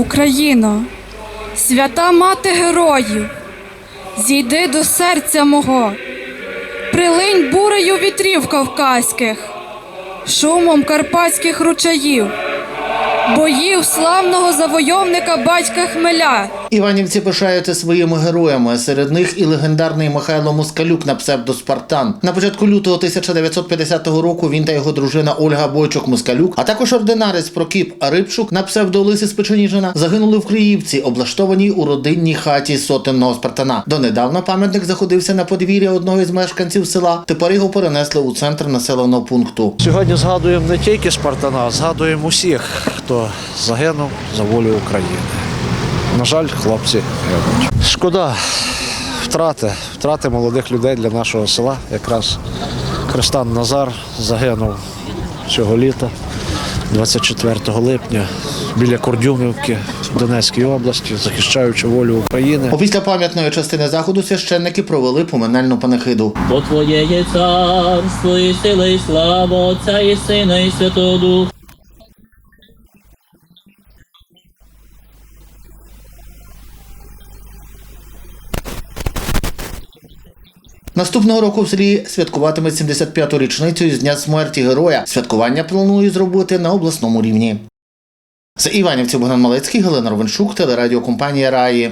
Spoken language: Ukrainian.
Україно, свята мати героїв, зійди до серця мого, прилинь бурею вітрів кавказьких, шумом карпатських ручаїв, боїв славного завойовника батька Хмеля. Іванівці пишаються своїми героями. Серед них і легендарний Михайло Москалюк на псевдо Спартан. На початку лютого 1950 року він та його дружина Ольга Бойчук Москалюк, а також ординарець Прокіп Рибчук на псевдо Лиси Спеченіжина загинули в Криївці, облаштованій у родинній хаті сотенного Спартана. Донедавна пам'ятник заходився на подвір'я одного із мешканців села. Тепер його перенесли у центр населеного пункту. Сьогодні згадуємо не тільки Спартана, згадуємо усіх, хто загинув за волю України. На жаль, хлопці гинуть. Шкода втрати, втрати молодих людей для нашого села. Якраз Христан Назар загинув цього літа, 24 липня, біля Кордюмівки в Донецькій області, захищаючи волю України. Опісля пам'ятної частини заходу священники провели поминальну панихиду. Бо Твоє є царство і сила, і слава Отця і Сина, і Святого Духа. Наступного року в селі святкуватимуть 75-ту річницю з дня смерті героя. Святкування планують зробити на обласному рівні. З Іванівців Богдан Малецький, Галина Ровеншук, телерадіокомпанія Раї.